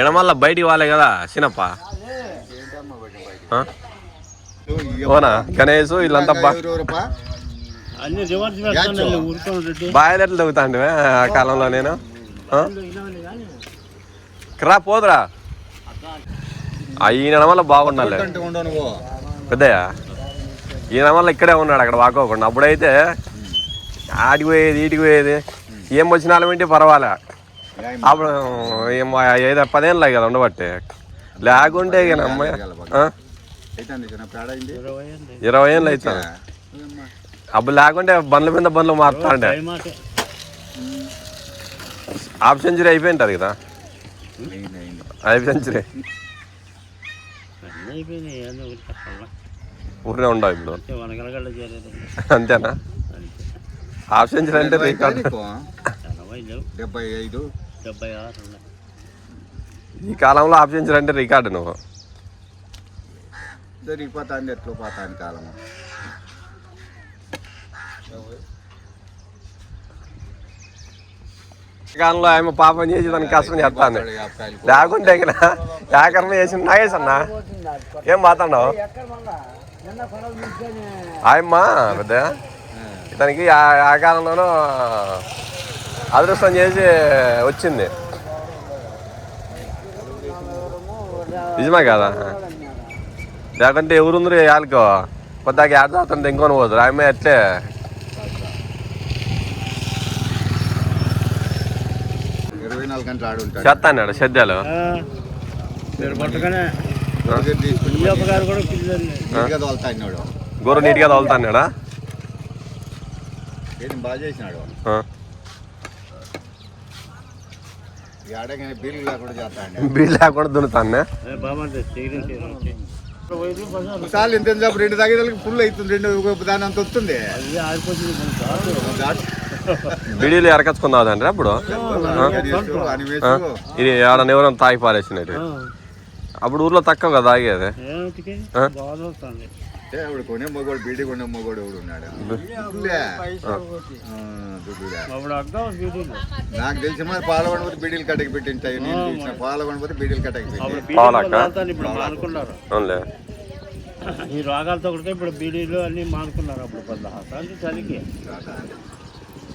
ఎడమల్ల బయటికి వాలే కదా చిన్నప్ప? ఓనా గణేష్ వీళ్ళంతా బా అన్ని రివర్స్ పెడతాను ఊరుకోండి రెడ్డి. బాగా ఎట్లా తగ్గుతాండి ఆ కాలంలో నేను? రా పోదురా. ఈయన వల్ల బాగుండాలి నువ్వు పెద్దయ్య ఈయన వల్ల ఇక్కడే ఉన్నాడు అక్కడ వాకోకుండా. అప్పుడైతే ఆడికి పోయేది ఈటికి పోయేది. ఏం వచ్చిన ఏంటి పర్వాలే. అప్పుడు ఐదు పదేళ్ళు కదా ఉండబట్టే. లేకుంటే ఇక అమ్మాయి ఇరవై ఏళ్ళు అవుతాను అప్పుడు లేకుంటే బండ్ల మీద బండ్లు మారుతాండే టైం ఆటే. హాఫ్ సెంచరీ అయిపోయింటుంది కదా. Half century. ఊరినే ఉండవు ఇప్పుడు. అంతేనా? హాఫ్ సెంచరీ అంటే రికార్డ్. డెబ్బై ఐదు. డెబ్బై ఆరు ఈ కాలంలో సెంచరీ అంటే రికార్డు నువ్వు. జరిగిపోతాంది ఎట్లా పోతాను కాలం? ఈ కాలంలో ఆమె పాపం చేసి దానికి కష్టం చేస్తాను లేకుంటే ఇక్కడ వ్యాకరణ చేసి నాగేశ్ అన్న. ఏం మాట్లాడినావు? ఆయమ్మ పెద్ద. ఇతనికి ఆ- ఆ కాలంలోనూ అదృష్టం చేసి వచ్చింది. నిజమే కదా? లేకుంటే ఎవరుందరు వాళ్ళకో కొద్దాక ఆడుతుంటే ఇంకొని పోదు ఆమె ఉంటాడు. చేస్తాడు సద్యాలు గొర్రె నీట్గా తోలుతాడా బాగా చేసినాడు ఈ ఆడగానే బిల్లు లేకుండా చేస్తాడు బీల్ లేకుండా దున్నుతాను? బాగుంటుంది సిగరెట్ ఒకసారి ఇంత రెండు తగ్గేదానికి ఫుల్ అవుతుంది రెండు దాని అంత వస్తుంది. బీడీలు ఎరకచ్చుకుందాం అప్పుడు అని ఆ? వేసు ఇది ఆడ ఎవరైనా తాగి పారేసినట్టు. అప్పుడు ఊర్లో తక్కువ కదా తాగేది? ఏమిటికి ఆ? బాగా వస్తుంది ఏ, ఎవడు కొనే మొగోడు బీడి కొనే మొగోడు ఎవడు ఉన్నాడు నాకు తెలిసి మరి పాలకొండ బీడీలు కట్టకి పెట్టింటాయి నేను చూసిన పాలకొండ పాలకొండ బీడీలు కట్టకి పెట్టి ఈ రోగాలతో కూడా ఇప్పుడు బీడీలు అన్ని మానుకున్నారు అప్పుడు పెద్ద చలికి?